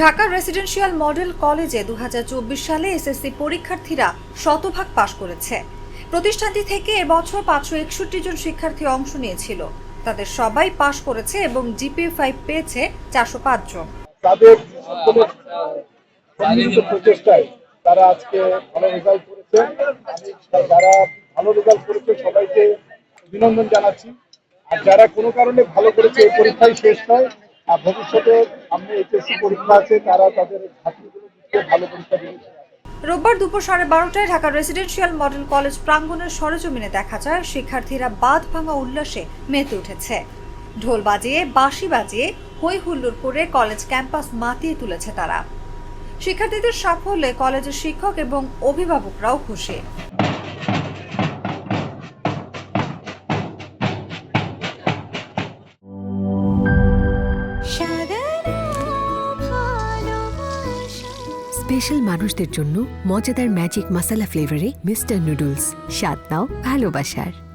Dhaka residential model কলেজে দু সালে এসএসসি পরীক্ষার্থীরা শতভাগ পাশ করেছে। প্রতিষ্ঠানটি থেকে এবছর পাঁচশো একষট্টি জন শিক্ষার্থী অংশ নিয়েছিল। তাদের সবাই পাশ করেছে এবং জিপিএ ফাইভ পেয়েছে চারশো পাঁচ জন। তাদের প্রচেষ্টায় তারা আজকে ভালো রেজাল্ট করেছে। যারা ভালো রেজাল্ট করেছে সবাইকে অভিনন্দন জানাচ্ছি। আর যারা কোনো কারণে ভালো করেছে পরীক্ষায় শেষ আর ভবিষ্যতে সামনে এইচএসসি পরীক্ষা আছে, তারা তাদের ছাত্রীগুলো ভালো পরীক্ষা দিয়েছে রোববার দুপুর সাড়ে বারোটায় ঢাকা রেসিডেন্সিয়াল মডেল কলেজ প্রাঙ্গণের সরেজমিনে দেখা যায়, শিক্ষার্থীরা বাদ ভাঙা উল্লাসে মেতে উঠেছে। ঢোল বাজিয়ে, বাঁশি বাজিয়ে হই হুল্লোড় করে কলেজ ক্যাম্পাস মাতিয়ে তুলেছে তারা। শিক্ষার্থীদের সাফল্যে কলেজের শিক্ষক এবং অভিভাবকরাও খুশি। স্পেশাল মানুষদের জন্য মজাদার ম্যাজিক মাসালা ফ্লেভারে মিস্টার নুডলস। স্বাদ নাও ভালোবাসার।